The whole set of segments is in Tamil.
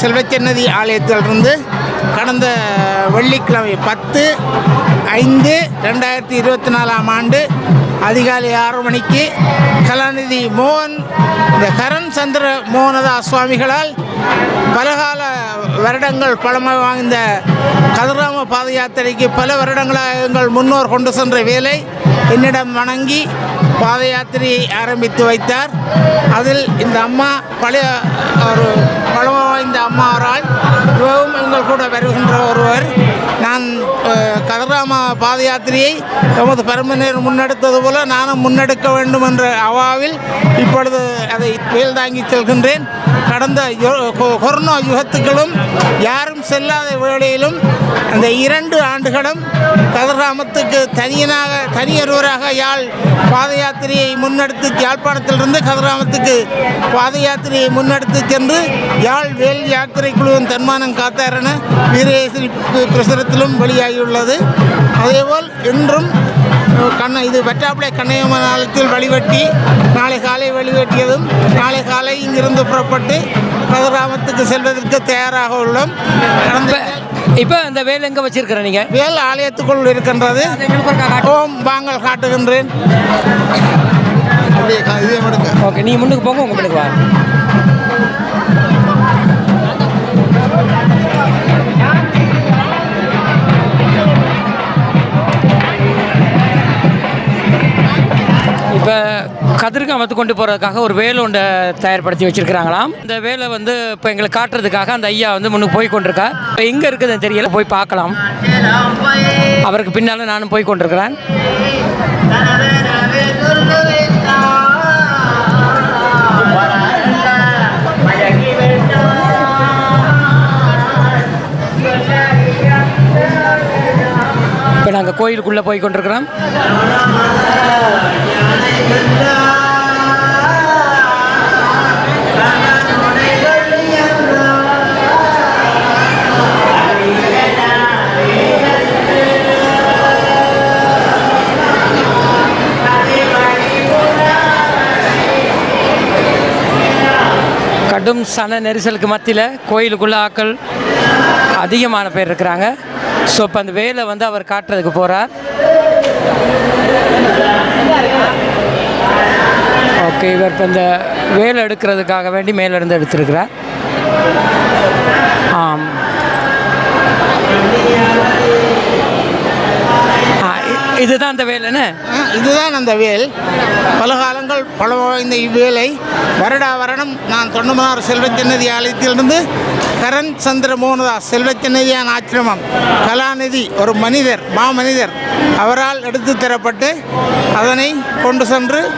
செல்வச்சன்னதி ஆலயத்திலிருந்து கடந்த வெள்ளிக்கிழமை பத்து ஐந்து ரெண்டாயிரத்தி இருபத்தி நாலாம் ஆண்டு அதிகாலை ஆறு மணிக்கு கலாநிதி மோகன் இந்த கரண் சந்திர மோகனதாஸ் சுவாமிகளால் பலகால வருடங்கள் பழமை வாய்ந்த கதிராம பாத யாத்திரைக்கு பல வருடங்களாக எங்கள் முன்னோர் கொண்டு சென்ற வேலை என்னிடம் வணங்கி பாத யாத்திரையை ஆரம்பித்து வைத்தார். அதில் இந்த அம்மா பழைய ஒரு பழமை வாய்ந்த அம்மா அவரால் இவரும் எங்கள் கூட வருகின்ற ஒருவர். பாத யாத்திரையை எமது பரமனர் முன்னெடுத்தது போல நானும் முன்னெடுக்க வேண்டும் என்ற அவாவில் இப்பொழுது அதை வெயில் தாங்கி செல்கின்றேன். கடந்த கொரோனா யுகத்துக்களும் யாரும் செல்லாத வேளையிலும் அந்த இரண்டு ஆண்டுகளும் கதிர்காமத்துக்கு தனியனாக தனியொருவராக யாழ் பாத யாத்திரையை முன்னெடுத்து யாழ்ப்பாணத்திலிருந்து கதிர்காமத்துக்கு பாத யாத்திரையை முன்னெடுத்து சென்று யாழ் வேல் யாத்திரை குழுவின் தன்மானம் காத்தார் என வீரேஸ்வரி பிரசுரத்திலும் வெளியாகியுள்ளது. அதேபோல் இன்றும் கண்ண இது வெட்டாப்பிளை கண்ணையம்மன் ஆலயத்தில் வழிவெட்டி நாளை காலை வழிவெட்டியதும் நாளை காலை இங்கிருந்து புறப்பட்டு கதிராமத்துக்கு செல்வதற்கு தயாராக உள்ளோம். கடந்த இப்போ இந்த வேல் எங்கே வச்சிருக்கிற நீங்க? வேல் ஆலயத்துக்குள் இருக்கின்றது. ஓம் வாங்கல் காட்டுகின்றேன். அப்படியே இதே ஓகே நீ முன்னுக்கு போங்க உங்க முன்னுக்கு வா. கதிர்காமத்து கொண்டு போகிறதுக்காக ஒரு வேல் ஒன்றை தயார்படுத்தி வச்சுருக்கிறாங்களாம். இந்த வேலை வந்து இப்போ எங்களுக்கு காட்டுறதுக்காக அந்த ஐயா வந்து முன்னுக்கு போய் கொண்டிருக்கா இப்போ எங்கே இருக்குதுன்னு தெரியல போய் பார்க்கலாம். அவருக்கு பின்னால் நானும் போய் கொண்டிருக்கிறேன். இப்போ நாங்கள் கோயிலுக்குள்ளே போய் கொண்டிருக்கிறோம். கடும் சன நெரிசலுக்கு மத்தியில் கோயிலுக்குள்ள ஆக்கள் அதிகமான பேர் இருக்கிறாங்க. ஸோ இப்போ அந்த வேலை வந்து அவர் காட்டுறதுக்கு போகிறார் ஓகே இவர் இப்போ இந்த வேலை எடுக்கிறதுக்காக வேண்டி மேலிருந்து எடுத்திருக்கிறார். ஆம். இதுதான் அந்த வேலைன்னு இதுதான் அந்த வேல். பல காலங்கள் பல இந்த இவ்வேலை. வருடா வருடம் நான் தொண்டமனார் செல்வச்சன்னதி ஆலயத்திலிருந்து கரண் சந்திர மோகனதாஸ் செல்வச்சன்னதியான் ஆசிரமம் கலாநிதி ஒரு மனிதர் மாமனிதர் அவரால் எடுத்து தரப்பட்டு அதனை கொண்டு சென்று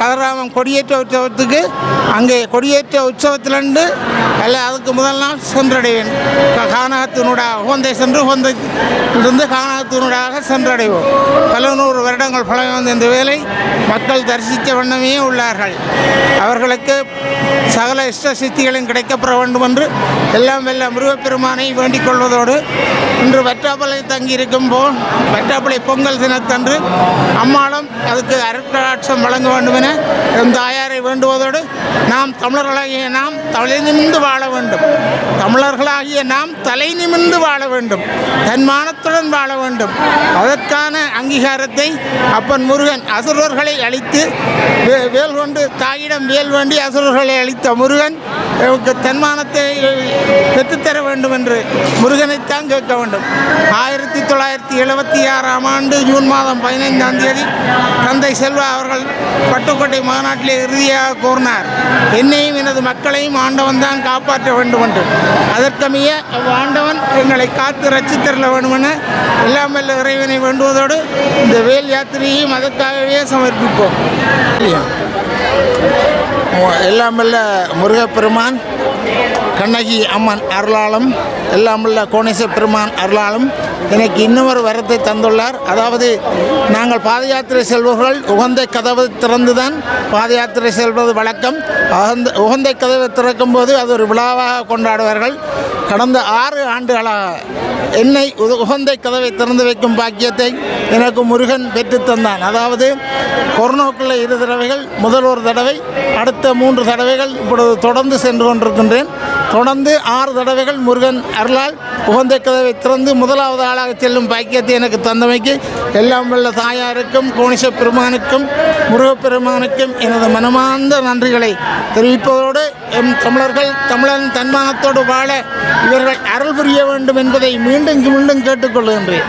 கதிராமம் கொடியேற்ற உற்சவத்துக்கு அங்கே கொடியேற்ற உற்சவத்திலிருந்து அல்ல அதுக்கு முதல் நாள் சென்றடைவேன். க- கானகத்தினூடாக உகந்தை சென்று உகந்தையிலிருந்து கானகத்தினூடாக சென்றடைவோம். பல நூறு வருடங்கள் பழகி வந்த இந்த வேலை மக்கள் தரிசித்த வண்ணமே உள்ளார்கள். அவர்களுக்கு சகல இஷ்ட சித்திகளும் கிடைக்கப்பெற வேண்டும் என்று எல்லாம் வெல்ல முருகப்பெருமானை வேண்டிக் கொள்வதோடு இன்று வெற்றாப்பளை தங்கியிருக்கும் போல் வெற்றாப்பளை பொங்கல் தினத்தன்று அம்மாளும் அதுக்கு அருட்கடாட்சம் வழங்க வேண்டும் என என் தாயாரை வேண்டுவதோடு நாம் தமிழர்களாகிய நாம் தலை நிமிந்து வாழ வேண்டும். தமிழர்களாகிய நாம் தலை நிமிர்ந்து வாழ வேண்டும். தன்மானத்துடன் வாழ வேண்டும். அதற்கான அங்கீகாரத்தை அப்பன் முருகன் அசுரர்களை அழித்து வே- வேல் கொண்டு தாயிடம் வேல் வேண்டி அசுரர்களை அழித்த முருகன் தன்மானத்தை பெற்றுத்தர வேண்டும் என்று முருகனைத்தான் கேட்க வேண்டும். ஆயிரத்தி தொள்ளாயிரத்தி எழுபத்தி ஆறாம் ஆண்டு ஜூன் மாதம் பதினைந்தாம் தேதி தந்தை செல்வா அவர்கள் பட்டுக்கோட்டை மாநாட்டிலே இறுதியாக கூறினார். என்னையும் எனது மக்களையும் ஆண்டவன் தான் காப்பாற்ற வேண்டும் என்று. அதற்கமைய ஆண்டவன் எங்களை காத்து ரச்சித்தரல வேண்டும் என எல்லாம் வல்ல இறைவனை வேண்டுவதோடு இந்த வேல் யாத்திரையையும் அதற்காகவே சமர்ப்பிப்போம். இல்லையா? எல்லாமல்ல முருகப்பெருமான் கண்ணகி அம்மன் அருளாலும் எல்லாம் கோணேச பெருமான் அருளாலும் எனக்கு இன்னொரு வரத்தை தந்துள்ளார். அதாவது நாங்கள் பாத யாத்திரை செல்பவர்கள் உகந்த கதவு திறந்துதான் பாத யாத்திரை செல்வது வழக்கம். அகந்த உகந்த கதவை திறக்கும் போது அது ஒரு விழாவாக கொண்டாடுவார்கள். கடந்த ஆறு ஆண்டுகளாக என்னை உத- உகந்தை கதவை திறந்து வைக்கும் பாக்கியத்தை எனக்கு முருகன் பெற்று தந்தான். அதாவது கொரோனாக்குள்ள இரு தடவைகள் முதல் ஒரு தடவை அடுத்த மூன்று தடவைகள் இப்பொழுது தொடர்ந்து சென்று கொண்டிருக்கின்றேன். தொடர்ந்து ஆறு தடவைகள் முருகன் அருளால் உகந்த கதவை திறந்து முதலாவது ஆளாக செல்லும் பாக்கியத்தை எனக்கு தந்தமைக்கு எல்லாம் வல்ல தாயாருக்கும் கோணிச பெருமானுக்கும் முருகப்பெருமானுக்கும் எனது மனமார்ந்த நன்றிகளை தெரிவிப்பதோடு எம் தமிழர்கள் தமிழன் தன்மானத்தோடு வாழ இவர்கள் அருள் புரிய வேண்டும் என்பதை மீண்டும் மீண்டும் கேட்டுக்கொள்கின்றேன்.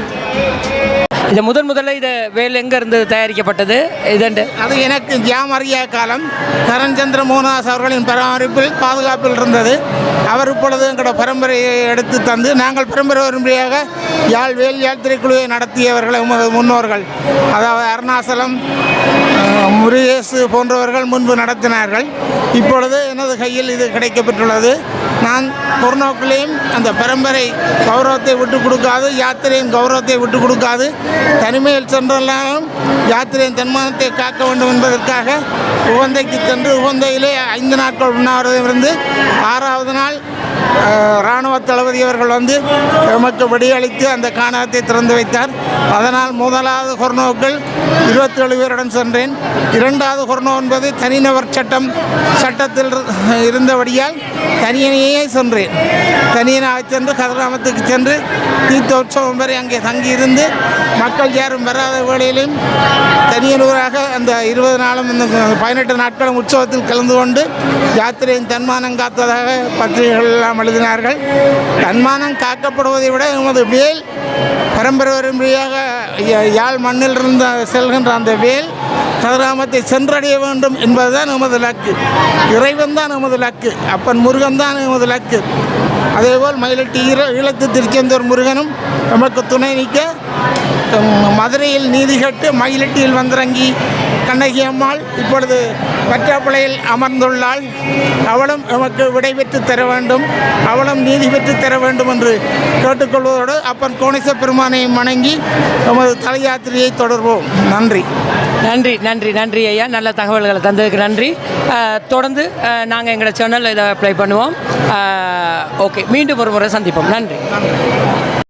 இது முதன் முதல்ல இது வேல் எங்கே இருந்து தயாரிக்கப்பட்டது? இதண்டு. அது எனக்கு ஜாமரியா காலம். கரண்சந்திர மோகனாஸ் அவர்களின் பராமரிப்பில் பாதுகாப்பில் இருந்தது. அவர் இப்பொழுது எங்களோட பரம்பரையை எடுத்து தந்து நாங்கள் பரம்பரை பரம்பரையாக யாழ் வேல் யாத்திரை குழுவை நடத்தியவர்கள் எமது முன்னோர்கள். அதாவது அருணாசலம் முருகேசு போன்றவர்கள் முன்பு நடத்தினார்கள். இப்பொழுது எனது கையில் இது கிடைக்கப்பெற்றுள்ளது. நான் பொருநோக்கிலையும் அந்த பரம்பரை கௌரவத்தை விட்டு கொடுக்காது யாத்திரையின் கௌரவத்தை விட்டு கொடுக்காது. தனிமையில் சென்றெல்லாம் யாத்திரையின் தன்மானத்தை காக்க வேண்டும் என்பதற்காக உகந்தைக்கு சென்று உகந்தையிலே ஐந்து நாட்கள் உண்ணாவிரதம் இருந்து ஆறாவது நாள் இராணுவ தளபதி அவர்கள் வந்து எமக்கு வெடியளித்து அந்த காணகத்தை திறந்து வைத்தார். அதனால் முதலாவது கொரோனாக்கள் இருபத்தேழு பேருடன் சென்றேன். இரண்டாவது ஹொர்னோ என்பது தனிநபர் சட்டம் சட்டத்தில் இரு- இருந்தபடியால் தனியனையே சென்றேன். தனியனாக சென்று கதிராமத்துக்கு சென்று தீர்த்த உற்சவம் வரை அங்கே தங்கியிருந்து மக்கள் யாரும் வராத வேளையிலும் தனியனூராக அந்த இருபது நாளும் இந்த பதினெட்டு நாட்களும் உற்சவத்தில் கலந்து கொண்டு யாத்திரையின் தன்மானம் காத்ததாக பத்திரிகைகள் எல்லாம் எழுதினார்கள். தன்மானம் காக்கப்படுவதை விட எமது வேல் பரம்பரை பரம்பரையாக யா- யாழ் மண்ணில் இருந்த செல்கின்ற அந்த வேல் கதிராமத்தை சென்றடைய வேண்டும் என்பதுதான் நமது லக்கு. இறைவன் தான் நமது லக்கு. அப்பன் முருகன் தான் நமது லக்கு. அதேபோல் மயிலட்டி ஈழத்து திருச்செந்தூர் முருகனும் நமக்கு துணை நிற்க மதுரையில் நீதி கட்டு மயிலட்டியில் வந்திறங்கி கண்ணகி அம்மாள் இப்பொழுது பற்றாப்பளையில் அமர்ந்துள்ளாள். அவளும் நமக்கு விடை பெற்று தர வேண்டும். அவளும் நீதி பெற்று தர வேண்டும் என்று கேட்டுக்கொள்வதோடு அப்பன் கோணேச பெருமானை வணங்கி நமது தல யாத்திரையை தொடர்வோம். நன்றி. நன்றி நன்றி நன்றி ஐயா. நல்ல தகவல்களை தந்ததுக்கு நன்றி. தொடர்ந்து நாங்கள் எங்களோட சேனலில் இதை அப்ளை பண்ணுவோம். ஓகே மீண்டும் ஒரு முறை சந்திப்போம். நன்றி. நன்றி.